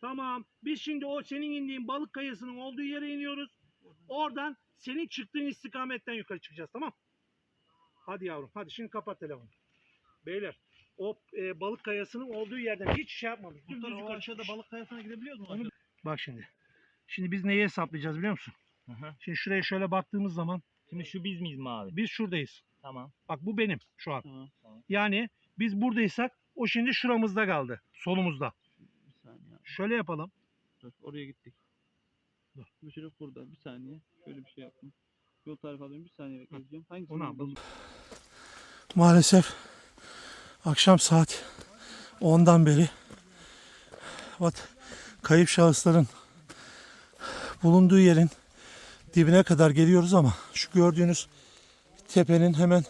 Tamam. Biz şimdi o senin indiğin balık kayasının olduğu yere iniyoruz. Oradan senin çıktığın istikametten yukarı çıkacağız tamam? Hadi yavrum hadi şimdi kapat telefonu. Beyler o e, balık kayasının olduğu yerden hiç şey yapmadık. Muhtar o aşağıda balık kayasına gidebiliyor mu? Onu- Bak şimdi. Şimdi biz neyi hesaplayacağız biliyor musun? Hı hı. Şimdi şuraya şöyle baktığımız zaman Şimdi şu biz miyiz mi abi? biz şuradayız. Tamam. Bak bu benim şu an. Tamam. tamam. Yani biz buradaysak o şimdi şuramızda kaldı. Solumuzda. Şöyle yapalım. Dur, oraya gittik. Dur. Bu çocuk burada. Bir saniye. Şöyle bir şey yaptım. Yol tarifi alıyorum. Bir saniye bekleyeceğim. Hangisini Onu al, buldun? Maalesef akşam saat 10'dan beri bak, kayıp şahısların bulunduğu yerin dibine kadar geliyoruz ama şu gördüğünüz tepenin hemen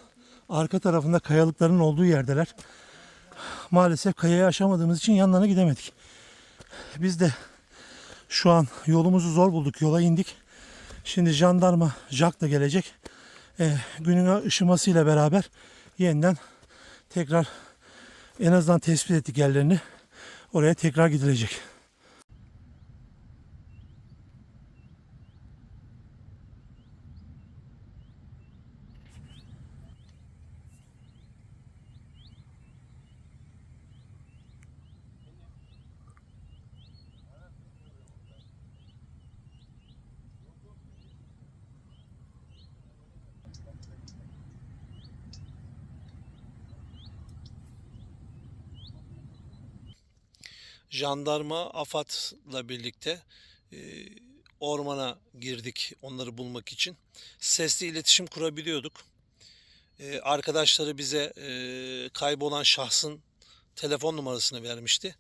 arka tarafında kayalıkların olduğu yerdeler. Maalesef kayayı aşamadığımız için yanlarına gidemedik. Biz de şu an yolumuzu zor bulduk. Yola indik. Şimdi jandarma Jack da gelecek. Ee, günün ışımasıyla beraber yeniden tekrar en azından tespit ettik yerlerini. Oraya tekrar gidilecek. Jandarma AFAD'la birlikte e, ormana girdik onları bulmak için. Sesli iletişim kurabiliyorduk. E, arkadaşları bize e, kaybolan şahsın telefon numarasını vermişti.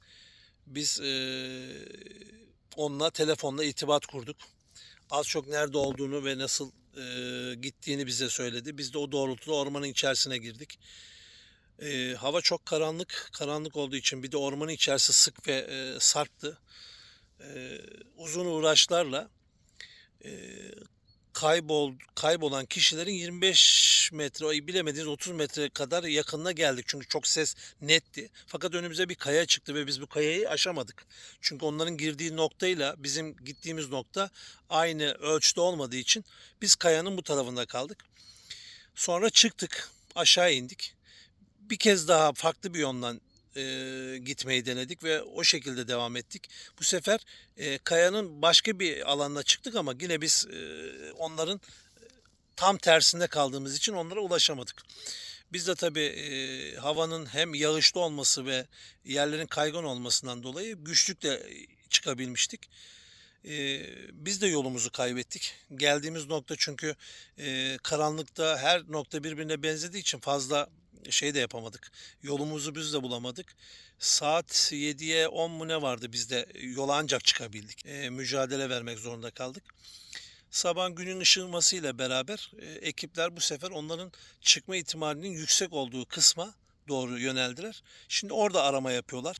Biz e, onunla telefonla irtibat kurduk. Az çok nerede olduğunu ve nasıl e, gittiğini bize söyledi. Biz de o doğrultuda ormanın içerisine girdik. Ee, hava çok karanlık. Karanlık olduğu için bir de ormanın içerisi sık ve e, sarptı. Ee, uzun uğraşlarla e, kaybol kaybolan kişilerin 25 metre, bilemediğiniz 30 metre kadar yakınına geldik. Çünkü çok ses netti. Fakat önümüze bir kaya çıktı ve biz bu kayayı aşamadık. Çünkü onların girdiği noktayla bizim gittiğimiz nokta aynı ölçüde olmadığı için biz kayanın bu tarafında kaldık. Sonra çıktık, aşağı indik bir kez daha farklı bir yoldan e, gitmeyi denedik ve o şekilde devam ettik. Bu sefer e, kayanın başka bir alanına çıktık ama yine biz e, onların tam tersinde kaldığımız için onlara ulaşamadık. Biz de tabii e, havanın hem yağışlı olması ve yerlerin kaygan olmasından dolayı güçlükle çıkabilmiştik. E, biz de yolumuzu kaybettik. Geldiğimiz nokta çünkü e, karanlıkta her nokta birbirine benzediği için fazla şey de yapamadık. Yolumuzu biz de bulamadık. Saat 7'ye 10 mu ne vardı biz de yola ancak çıkabildik. E, mücadele vermek zorunda kaldık. Sabah günün ışınmasıyla beraber e, ekipler bu sefer onların çıkma ihtimalinin yüksek olduğu kısma doğru yöneldiler. Şimdi orada arama yapıyorlar.